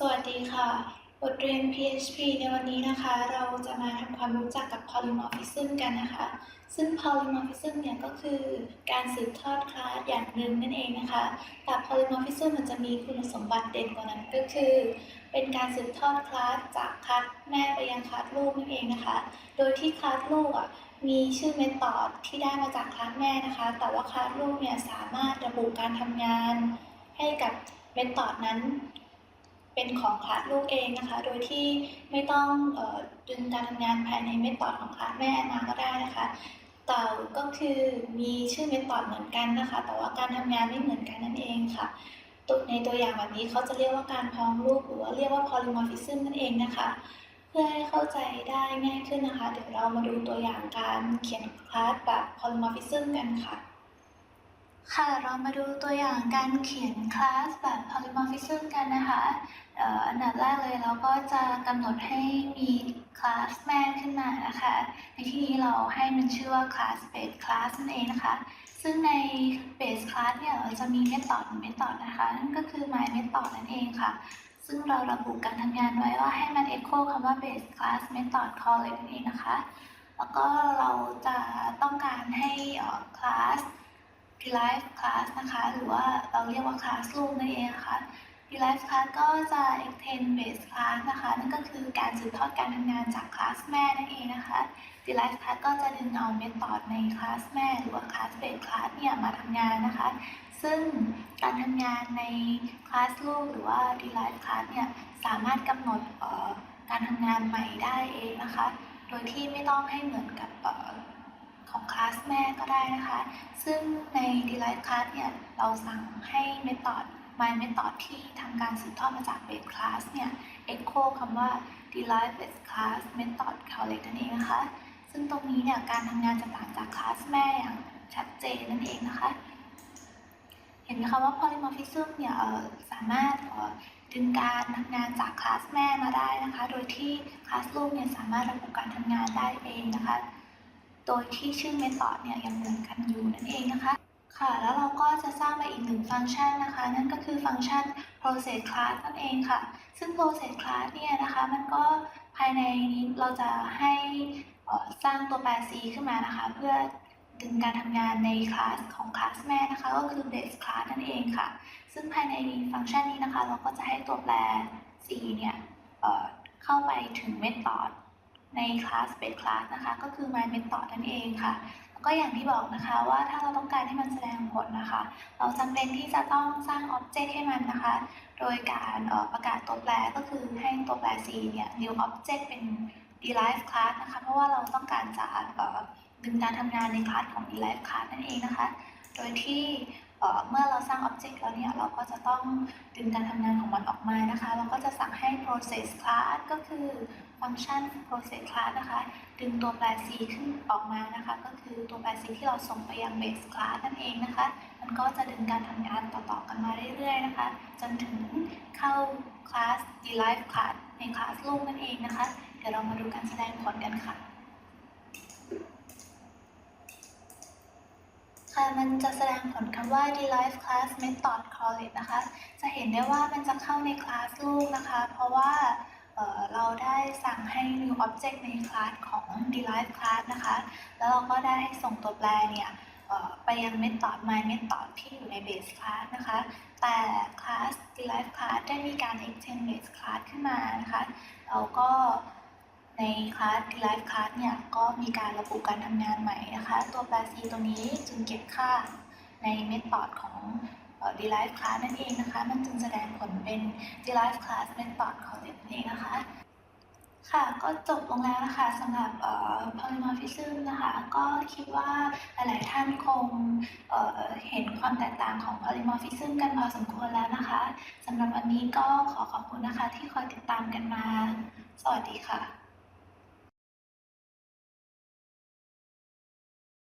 สวัสดีค่ะ บทเรียน PHP ในวันนี้นะคะ เราจะมาทำความรู้จักกับ polymorphism กันนะคะ ซึ่ง polymorphism เนี่ยก็คือการสืบทอดคลาสอย่างหนึ่งนั่นเองนะคะ แต่ polymorphism มันจะมีคุณสมบัติเด่นกว่านั้นก็คือ เป็นการสืบทอดคลาสจากคลาสแม่ไปยังคลาสลูกนั่นเองนะคะ โดยที่คลาสลูกอะมีชื่อเมธอดที่ได้มาจากคลาสแม่นะคะ แต่ว่าคลาสลูกเนี่ยสามารถระบุการทำงานให้กับเมธอดนั้น เป็นของคลาสลูกเองนะคะ โดยที่ไม่ต้องออดึงการทำงานภายในเมธอดของคลาสแม่มาก็ได้นะคะแต่ก็คือมีชื่อเมธอดเหมือนกันนะคะ แต่ว่าการทำงานไม่เหมือนกันนั่นเองค่ะตัวในตัวอย่างแบบนี้เขาจะเรียกว่าการพ้องรูปหรือว่าเรียกว่า polymorphism นั่นเองนะคะ เพื่อให้เข้าใจได้ง่ายขึ้นนะคะ เดี๋ยวเรามาดูตัวอย่างการเขียนคลาสแบบ polymorphism กันค่ะ ค่ะ เรามาดูตัวอย่างการเขียนคลาสแบบ polymorphism กันนะคะอันดับแรกเลยเราก็จะกำหนดให้มีคลาสแม่ขึ้นมานะคะ ในที่นี้เราให้มันชื่อว่า class base class นั่นเองนะคะ ซึ่งใน base class เนี่ยเราจะมี method หนึ่ง method นะคะ นั่นก็คือ my method นั่นเองค่ะ ซึ่งเราระบุการทำงานไว้ว่าให้มัน echo คำว่า base class method collect นั่นเองนะคะ แล้วก็เราจะต้องการให้เอ่อ class derive class นะคะ หรือว่าเราเรียกว่า class ลูกนั่นเองนะคะ derive class ก็จะ extend base class นะคะ นั่นก็คือการสืบทอดการทำงานจาก class แม่นั่นเองนะคะ derive class ก็จะดึงเอา method ใน class แม่ หรือว่า class base class เนี่ยมาทำงานนะคะ ซึ่งการทำงานใน class ลูกหรือว่า derive class เนี่ยสามารถกำหนดการทำงานใหม่ได้เองนะคะ โดยที่ไม่ต้องให้เหมือนกับ ของคลาสแม่ก็ได้นะคะ ซึ่งใน derive class เนี่ยเราสั่งให้ method my method ที่ทำการสืบทอดมาจาก base class เนี่ย echo คำว่า derive base class method collect นั่นเองนะคะ ซึ่งตรงนี้เนี่ยการทำงานจะต่างจากคลาสแม่อย่างชัดเจนนั่นเองนะคะ เห็นไหมคะว่า polymorphism เนี่ยสามารถดึงการทำงานจากคลาสแม่มาได้นะคะ โดยที่คลาสลูกเนี่ยสามารถระบุการทำงานได้เองนะคะ โดยที่ชื่อ method เนี่ยยังเหมือนกันอยู่นั่นเองนะคะค่ะ แล้วเราก็จะสร้างมาอีกหนึ่งฟังก์ชันนะคะ นั่นก็คือฟังก์ชัน process class นั่นเองค่ะ ซึ่ง process class เนี่ยนะคะ มันก็ภายในนี้เราจะให้สร้างตัวแปร c ขึ้นมานะคะ เพื่อดึงการทำงานในคลาสของคลาสแม่นะคะ ก็คือ base class นั่นเองค่ะ ซึ่งภายในฟังก์ชันนี้นะคะ เราก็จะให้ตัวแปร c เนี่ยเอ่อเข้าไปถึง method ในคลาส base class นะคะ ก็คือ my method นั่นเองค่ะแล้วก็อย่างที่บอกนะคะว่าถ้าเราต้องการให้มันแสดงผลนะคะ เราจำเป็นที่จะต้องสร้าง object ให้มันนะคะ โดยการออประกาศตัวแปรก็คือให้ตัวแปร c เนี่ย new object เป็น derive class นะคะ เพราะว่าเราต้องการจะดึงการทำงานในคลาสของ derive class นั่นเองนะคะ โดยที่ เมื่อเราสร้าง object แล้วเนี่ยเราก็จะต้องดึงการทำงานของมันออกมานะคะ เราก็จะสั่งให้ process class ก็คือฟังก์ชัน process class นะคะ ดึงตัวแปร c ขึ้นออกมานะคะ ก็คือตัวแปร c ที่เราส่งไปยัง base class นั่นเองนะคะ มันก็จะดึงการทำงานต่อๆกันมาเรื่อยๆนะคะ จนถึงเข้าคลาส derive class ในคลาสลูกนั่นเองนะคะ เดี๋ยวเรามาดูการแสดงผลกันค่ะ ค่ะมันจะแสดงผลคำว่า derive class method collect นะคะ จะเห็นได้ว่ามันจะเข้าในคลาสลูกนะคะ เพราะว่าเเราได้สั่งให้ new object ในคลาสของ derive class นะคะ แล้วเราก็ได้ส่งตัวแปรเนี่ยไปยัง method my method ที่อยู่ใน base class นะคะ แต่ class derive class ได้มีการ extend base class ขึ้นมานะคะ เราก็ ในคลาส derive class เนี่ยก็มีการระบุการทำงานใหม่นะคะ ตัวแปร c ตรงนี้จึงเก็บค่าใน method ของเอ่อ derive class นั่นเองนะคะ มันจึงแสดงผลเป็น derive class method collect นั่นเองนะคะ ค่ะก็จบลงแล้วนะคะสำหรับเอ่อ polymorphism นะคะ ก็คิดว่าหลาย ๆ ท่านคงเเห็นความแตกต่างของ polymorphism กันพอสมควรแล้วนะคะสำหรับวันนี้ก็ขอขอบคุณนะคะที่คอยติดตามกันมา สวัสดีค่ะ